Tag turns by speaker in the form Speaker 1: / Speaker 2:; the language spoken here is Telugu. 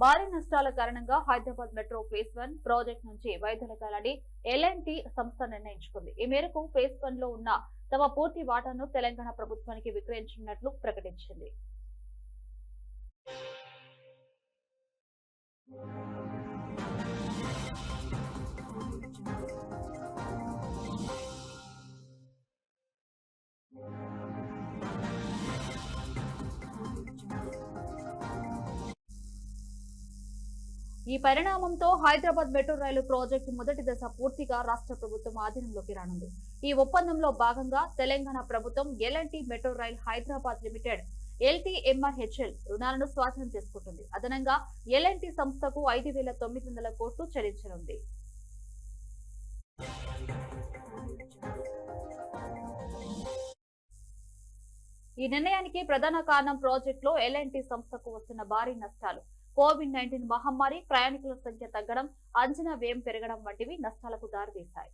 Speaker 1: భారీ నష్టాల కారణంగా Hyderabad metro phase one project నుంచి వైదొలగాలని ఎల్ఎన్టీ సంస్థ నిర్ణయించుకుంది. ఈ మేరకు ఫేజ్ వన్లో ఉన్న తమ పూర్తి వాటాను తెలంగాణ ప్రభుత్వానికి విక్రయించినట్లు ప్రకటించింది. ఈ పరిణామంతో హైదరాబాద్ మెట్రో రైలు ప్రాజెక్టు మొదటి దశ పూర్తిగా రాష్ట్ర ప్రభుత్వం ఆధీనంలోకి రానుంది. ఈ ఒప్పందంలో భాగంగా తెలంగాణ ప్రభుత్వం L&T metro rail Hyderabad limited LTMRHL రుణాలను స్వాధీనం చేసుకుంటుంది. అదనంగా ఎల్ఎన్టీ సంస్థకు ఐదు వేల తొమ్మిది వందల కోట్లు చెల్లించనుంది. ఈ నిర్ణయానికి ప్రధాన కారణం ప్రాజెక్టులో ఎల్ఎన్టీ సంస్థకు వస్తున్న భారీ నష్టాలు. కోవిడ్ నైన్టీన్ మహమ్మారి ప్రయాణికుల సంఖ్య తగ్గడం అంచనా వ్యయం పెరగడం వంటివి నష్టాలకు దారితీశాయి.